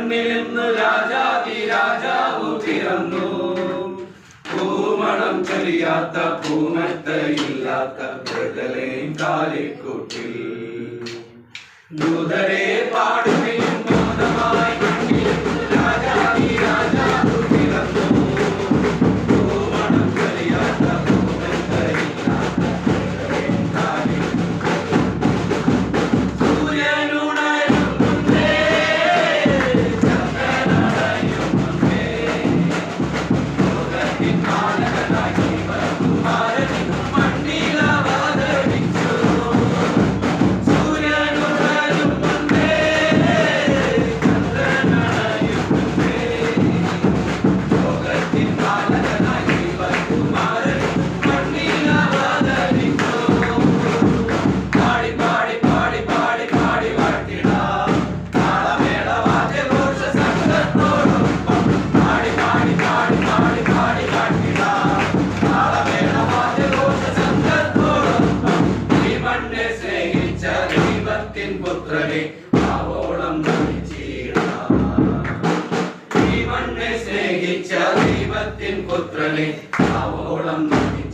മണ്ണിൽ നിന്ന് രാജാതി രാജാവ് പിറന്നു. പൂമണം ചൊരിയാത്ത പൂമത്തയില്ലാത്ത കാലിക്കൂട്ടിൽ. ദൂതരെ പാടുകയും ദൂതമായി പുത്രനെ ആവോളം ഈ മണ്ണെ സ്നേഹിച്ച ദൈവത്തിൻ പുത്രനെ ആവോളം നന്ദി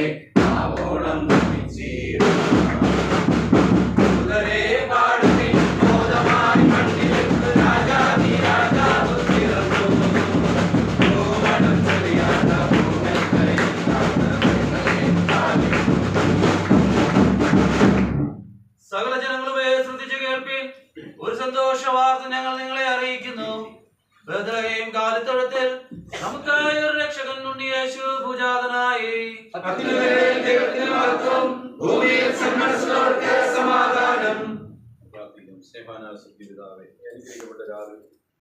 പോലെ ആവോളം സകല ജനങ്ങളുമേ ശ്രദ്ധിച്ചു കേൾപ്പിൻ. ഒരു സന്തോഷ വാർത്ത ഞങ്ങൾ നിങ്ങളെ അറിയിക്കുന്നു. ബദലകയും കാലിത്തൊഴുത്തിൽ നമുക്കായ ഒരു രക്ഷകൻ ഉണ്ട് യേശു പൂജാതനായി. ഭൂമിയിൽ സമാധാനം. പ്രാർത്ഥിക്കും. സേവാനാ സുഖിതാവേ അനുഗ്രഹിക്കപ്പെട്ട രാവിലെ